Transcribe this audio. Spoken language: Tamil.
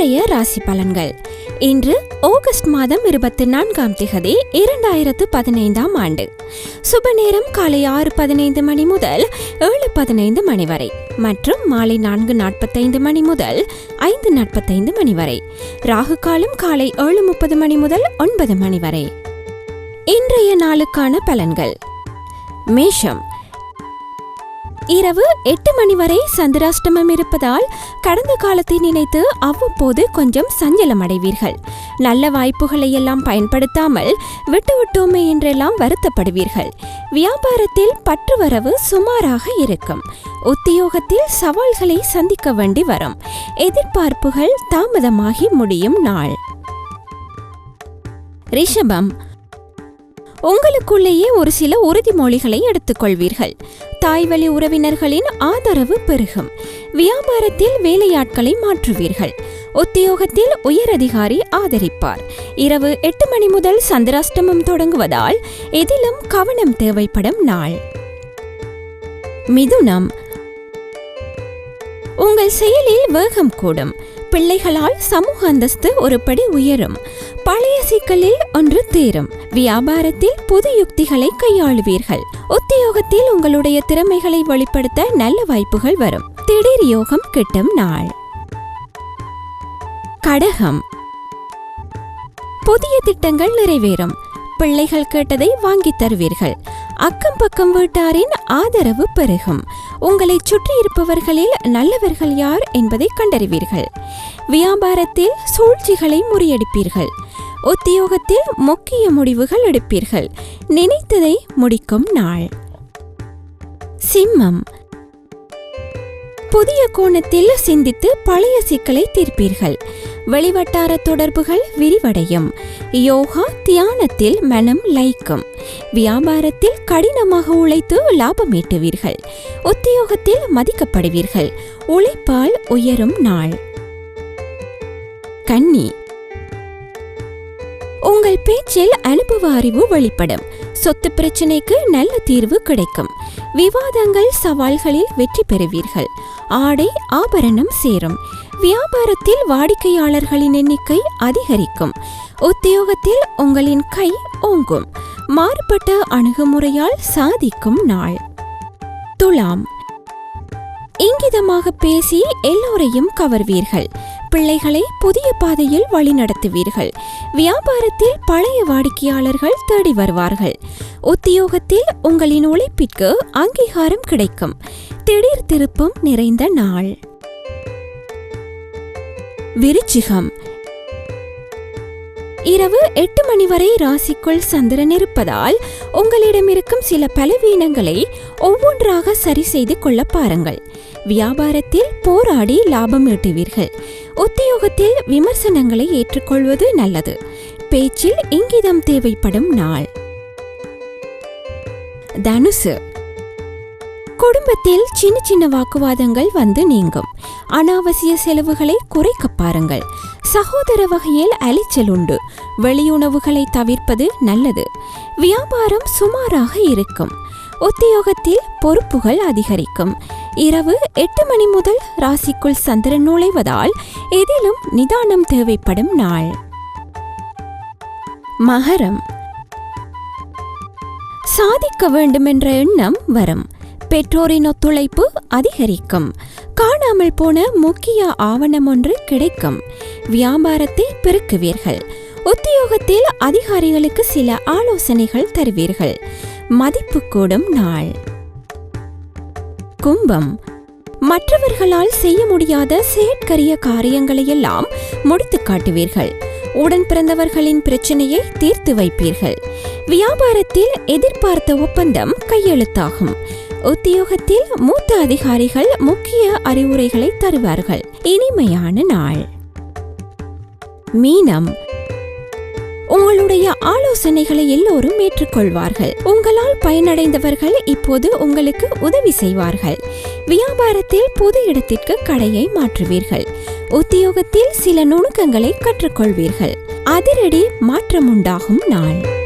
ராசி பலன்கள். இன்று ஆகஸ்ட் மாதம் இருபத்தி நான்காம் திகதி இரண்டாயிரத்து பதினைந்தாம் ஆண்டு. சுப நேரம் காலை ஆறு பதினைந்து மணி முதல் ஏழு பதினைந்து மணி வரை மற்றும் மாலை நான்கு நாற்பத்தைந்து மணி முதல் ஐந்து நாற்பத்தைந்து மணி வரை. ராகு காலம் காலை ஏழு முப்பது மணி முதல் ஒன்பது மணி வரை. இன்றைய நாளுக்கான பலன்கள். மேஷம். இரவு எட்டு மணி வரை சந்திராஷ்டமம் இருப்பதால் கடந்த காலத்தை நினைத்து அவ்வப்போது கொஞ்சம் சஞ்சலம் அடைவீர்கள். நல்ல வாய்ப்புகளை எல்லாம் பயன்படுத்தாமல் விட்டு விட்டோமே என்றெல்லாம் வருத்தப்படுவீர்கள். வியாபாரத்தில் பற்றுவரவு சுமாராக இருக்கும். உத்தியோகத்தில் சவால்களை சந்திக்க வேண்டி வரும். எதிர்பார்ப்புகள் தாமதமாகி முடியும் நாள். ரிஷபம். உங்களுக்குள்ளேயே ஒரு சில உறுதிமொழிகளை எடுத்துக்கொள்வீர்கள். தாய்வழி உறவினர்களின் ஆதரவு பெருகும். வியாபாரத்தில் வேலையாட்களை மாற்றுவீர்கள். உத்தியோகத்தில் உயரதிகாரி ஆதரிப்பார். இரவு எட்டு மணி முதல் சந்திராஷ்டமம் தொடங்குவதால் எதிலும் கவனம் தேவைப்படும் நாள். மிதுனம். உங்கள் செயலில் வேகம் கூடும். பிள்ளைகளால் சமூக அந்தஸ்து ஒரு படி உயரும். பழைய சிக்கலில் ஒன்று தீரும். வியாபாரத்தில் புது யுக்திகளை கையாளுவீர்கள். உத்தியோகத்தில் உங்களுடைய திறமைகளை வெளிப்படுத்த நல்ல வாய்ப்புகள் வரும். திடீர் யோகம் கிட்டும் நாள். கடகம். புதிய திட்டங்கள் நிறைவேறும். பிள்ளைகள் கேட்டதை வாங்கித் தருவீர்கள். அக்கம் பக்கம் வீட்டாரின் ஆதரவு பெருகும். உங்களை சுற்றியிருப்பவர்களில் நல்லவர்கள் யார் என்பதை கண்டறிவீர்கள். வியாபாரத்தில் சூழ்ச்சிகளை முறியடிப்பீர்கள். உத்தியோகத்தில் முக்கிய முடிவுகள் எடுப்பீர்கள். நினைத்ததை முடிக்கும் நாள். சிம்மம். புதிய கோணத்தில் சிந்தித்து பழைய சிக்கலை தீர்ப்பீர்கள். வெளிவட்டார தொடர்புகள் விரிவடையும். யோகா தியானத்தில் மனம் லயிக்கும். வியாபாரத்தில் கடினமாக உழைத்து லாபம் ஈட்டுவீர்கள் உத்தியோகத்தில் மதிக்கப்படுவீர்கள். உழைப்பால் உயரும் நாள். கன்னி. உங்கள் பேச்சில் அனுபவ அறிவு வெளிப்படும். சொத்து பிரச்சனைக்கு நல்ல தீர்வு கிடைக்கும். விவாதங்கள் சவால்களில் வெற்றி பெறுவீர்கள். ஆடை ஆபரணம் சேரும். வியாபாரத்தில் வாடிக்கையாளர்களின் எண்ணிக்கை அதிகரிக்கும். உத்தியோகத்தில் உங்களின் கை ஓங்கும். மாறுபட்ட அணுகுமுறையால் சாதிக்கும் நாள். துலாம். இங்கிதமாக பேசி எல்லோரையும் கவர்வீர்கள். பிள்ளைகளை புதிய பாதையில் வழிநடத்துவீர்கள். வியாபாரத்தில் பழைய வாடிக்கையாளர்கள் தேடி வருவார்கள். உத்தியோகத்தில் உங்களின் உழைப்பிற்கு அங்கீகாரம் கிடைக்கும். திடீர் திருப்பம் நிறைந்த நாள். விருச்சிகம். இரவு எட்டு மணி வரை ராசிக்குள் சந்திரன் இருப்பதால் உங்களிடம் இருக்கும் சில பலவீனங்களை ஒவ்வொன்றாக சரி செய்து கொள்ள பாருங்கள். வியாபாரத்தில் போராடி லாபம் ஈட்டுவீர்கள். உத்தியோகத்தில் விமர்சனங்களை ஏற்றுக்கொள்வது நல்லது. பேச்சில் இங்கிதம் தேவைப்படும் நாள். தனுசு. குடும்பத்தில் சின்ன சின்ன வாக்குவாதங்கள் வந்து நீங்கும். அனாவசிய செலவுகளை குறைக்க பாருங்கள். சகோதர வகையில் அலைச்சல் உண்டு. வெளியுணவுகளை தவிர்ப்பது நல்லது. வியாபாரம் சுமாராக இருக்கும். உத்தியோகத்தில் பொறுப்புகள் அதிகரிக்கும். இரவு எட்டு மணி முதல் ராசிக்குள் சந்திரன் நுழைவதால் எதிலும் நிதானம் தேவைப்படும் நாள். மகரம். சாதிக்க வேண்டுமென்ற எண்ணம் வரும். பெற்றோரின் ஒத்துழைப்பு அதிகரிக்கும். காணாமல் போன முக்கிய ஆவணம் ஒன்று கிடைக்கும். வியாபாரத்தை பெருக்குவீர்கள். உத்தியோகத்தில் அதிகாரிகளுக்கு சில ஆலோசனைகள் தருவீர்கள். மதிப்பு கூடும் நாள். கும்பம். மற்றவர்களால் செய்ய முடியாத செயற்கரிய காரியங்களையெல்லாம் முடித்து காட்டுவீர்கள். உடன் பிறந்தவர்களின் பிரச்சனையை தீர்த்து வைப்பீர்கள். வியாபாரத்தில் எதிர்பார்த்த ஒப்பந்தம் கையெழுத்தாகும். உத்தியோகத்தில் மூத்த அதிகாரிகள் முக்கிய அறிவுரைகளை தருவார்கள். இனிமையான நாள். மீனம். உங்களுடைய ஆலோசனைகளை எல்லோரும் ஏற்றுக்கொள்வார்கள். உங்களால் பயனடைந்தவர்கள் இப்போது உங்களுக்கு உதவி செய்வார்கள். வியாபாரத்தில் பொது இடத்திற்கு கடையை மாற்றுவீர்கள். உத்தியோகத்தில் சில நுணுக்கங்களை கற்றுக்கொள்வீர்கள். அதிரடி மாற்றம் உண்டாகும் நாள்.